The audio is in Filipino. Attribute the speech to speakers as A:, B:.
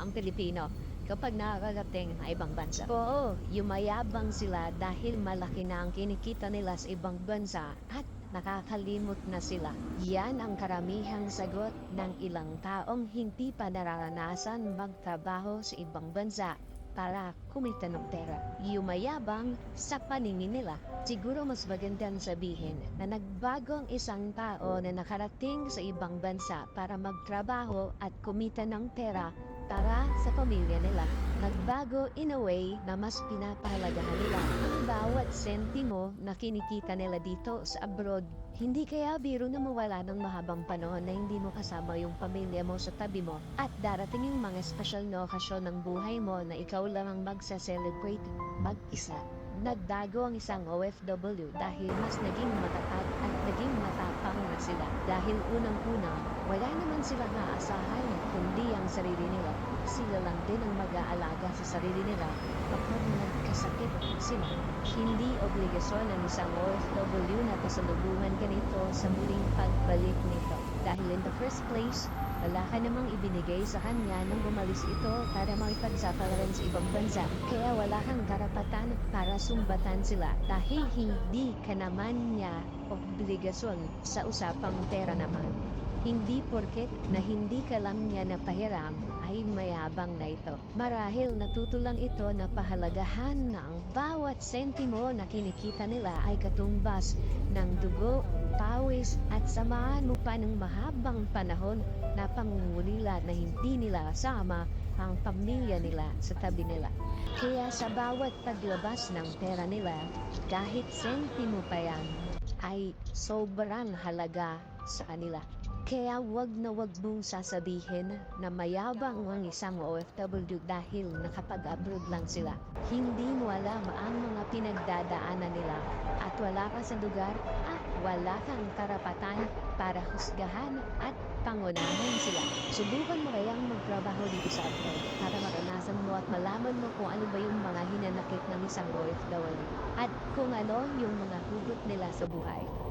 A: ang Pilipino kapag nakakarating sa ibang bansa. Oo, yumayabang sila dahil malaki na ang kinikita nila sa ibang bansa at nakakalimot na sila. Yan ang karamihang sagot ng ilang taong hindi pa nararanasan magtrabaho sa ibang bansa para kumita ng pera. Yumayabang sa paningin nila. Siguro mas magandang sabihin na nagbago ang isang tao na nakarating sa ibang bansa para magtrabaho at kumita ng pera para sa pamilya nila. Nagbago in a way na mas pinapahalagahan nila ang bawat sentimo na kinikita nila dito sa abroad. Hindi kaya biro na mawala ng mahabang panahon na hindi mo kasama yung pamilya mo sa tabi mo at darating yung mga special na okasyon ng buhay mo na ikaw lang ang magsa-celebrate mag-isa. Nagdago ang isang OFW dahil mas naging matatag at naging matapang na sila. Dahil unang-unang, wala naman sila naasahan kundi ang sarili nila. Sila lang din ang mag-aalaga sa sarili nila kapag nagkasakit sila. Hindi obligasyon ng isang OFW na pasalubungan ka nito sa muling pagbalik nito. Dahil in the first place, wala ka namang ibinigay sa kanya nung umalis ito para makipagsapalaran sa ibang bansa. Kaya wala kang karapatan para sumbatan sila dahil hindi ka naman niya obligasyon sa usapang pera naman. Hindi porket na hindi ka lang niya napahiram ay mayabang na ito. Marahil natuto lang ito na pahalagahan ang bawat sentimo na kinikita nila ay katumbas ng dugo, pawis at samahan mo pa ng mahabang panahon na pangungulila na hindi nila kasama ang pamilya nila sa tabi nila. Kaya sa bawat paglabas ng pera nila, kahit sentimo pa yan, ay sobrang halaga sa kanila. Kaya wag na wag mong sasabihin na mayabang ang isang OFW dahil nakapag-abroad lang sila. Hindi mo alam ang mga pinagdadaanan nila at wala ka sa lugar at wala kang karapatan para husgahan at pangunahan sila. Subukan mo kayang magtrabaho dito sa abroad para maranasan mo at malaman mo kung ano ba yung mga hinanakit ng isang OFW at kung ano yung mga hugot nila sa buhay.